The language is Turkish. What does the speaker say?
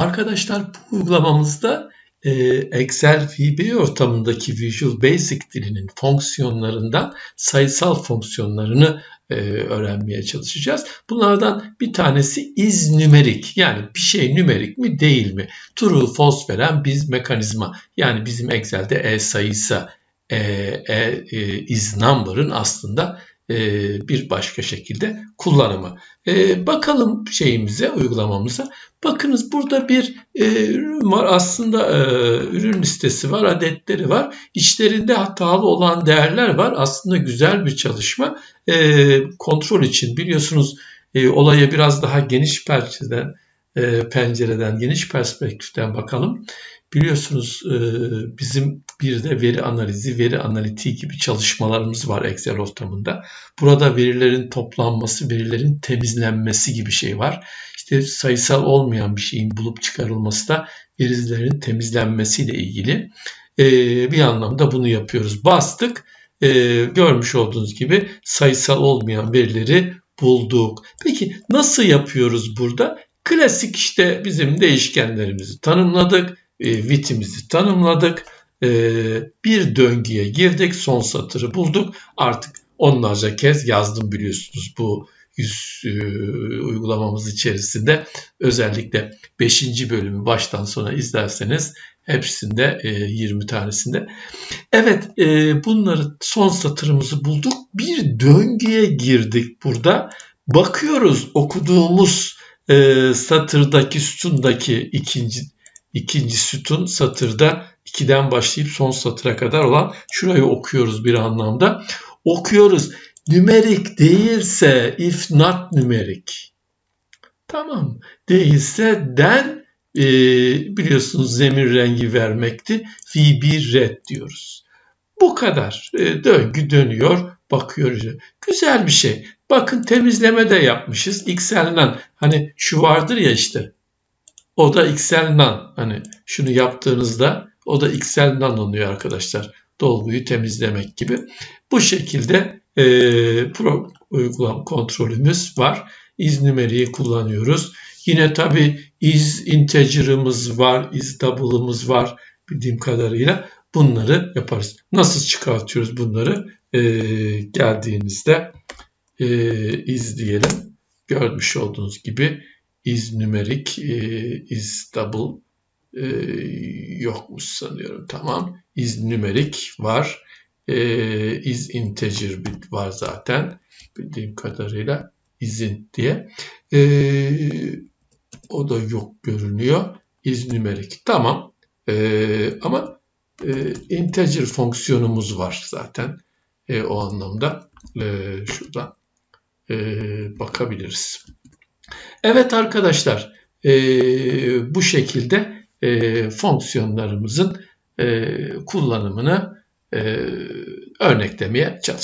Arkadaşlar bu uygulamamızda e, Excel VB ortamındaki Visual Basic dilinin fonksiyonlarından sayısal fonksiyonlarını e, öğrenmeye çalışacağız. Bunlardan bir tanesi is nümerik yani bir şey nümerik mi değil mi? True false veren bir mekanizma. Yani bizim Excel'de e sayısı e, e, e, is number'ın aslında e, bir başka şekilde kullanımı. E, bakalım şeyimize, uygulamamıza. Bakınız burada bir e, ürün var. Aslında ürün listesi var, adetleri var. İçlerinde hatalı olan değerler var. Aslında güzel bir çalışma. Kontrol için biliyorsunuz e, olaya biraz daha geniş pencereden, e, pencereden, geniş perspektiften bakalım. Biliyorsunuz e, bizim bir de veri analizi, veri analitiği gibi çalışmalarımız var Excel ortamında. Burada verilerin toplanması, verilerin temizlenmesi gibi şey var. İşte sayısal olmayan bir şeyin bulup çıkarılması da verilerin temizlenmesiyle ilgili. E, bir anlamda bunu yapıyoruz. Bastık, e, görmüş olduğunuz gibi sayısal olmayan verileri bulduk. Peki nasıl yapıyoruz burada? Klasik işte bizim değişkenlerimizi tanımladık e, vitimizi tanımladık. E, bir döngüye girdik. Son satırı bulduk. Artık onlarca kez yazdım biliyorsunuz bu yüz e, uygulamamız içerisinde. Özellikle 5. bölümü baştan sona izlerseniz hepsinde 20 tanesinde. Evet bunları son satırımızı bulduk. Bir döngüye girdik burada. Bakıyoruz okuduğumuz satırdaki sütundaki ikinci ikinci sütun satırda 2'den başlayıp son satıra kadar olan şurayı okuyoruz bir anlamda. Okuyoruz. Nümerik değilse if not nümerik. Tamam. Değilse den e, biliyorsunuz zemir rengi vermekti. V1 red diyoruz. Bu kadar. E, döngü dönüyor. Bakıyoruz. Güzel bir şey. Bakın temizleme de yapmışız. XL'den hani şu vardır ya işte o da XL nan. Hani şunu yaptığınızda o da XL nan oluyor arkadaşlar. Dolguyu temizlemek gibi. Bu şekilde e, pro uygulam kontrolümüz var. Is numeriği kullanıyoruz. Yine tabi is integer'ımız var, is double'ımız var bildiğim kadarıyla. Bunları yaparız. Nasıl çıkartıyoruz bunları? E, geldiğinizde e, izleyelim. Görmüş olduğunuz gibi is numerik, e, is double e, yokmuş sanıyorum. Tamam. Is numerik var. E, is integer var zaten. Bildiğim kadarıyla is'in diye. E, o da yok görünüyor. Is numerik. Tamam. E, ama e, integer fonksiyonumuz var zaten. E, o anlamda e, şuradan e, bakabiliriz. Evet arkadaşlar e, bu şekilde e, fonksiyonlarımızın e, kullanımını e, örneklemeye çalıştık.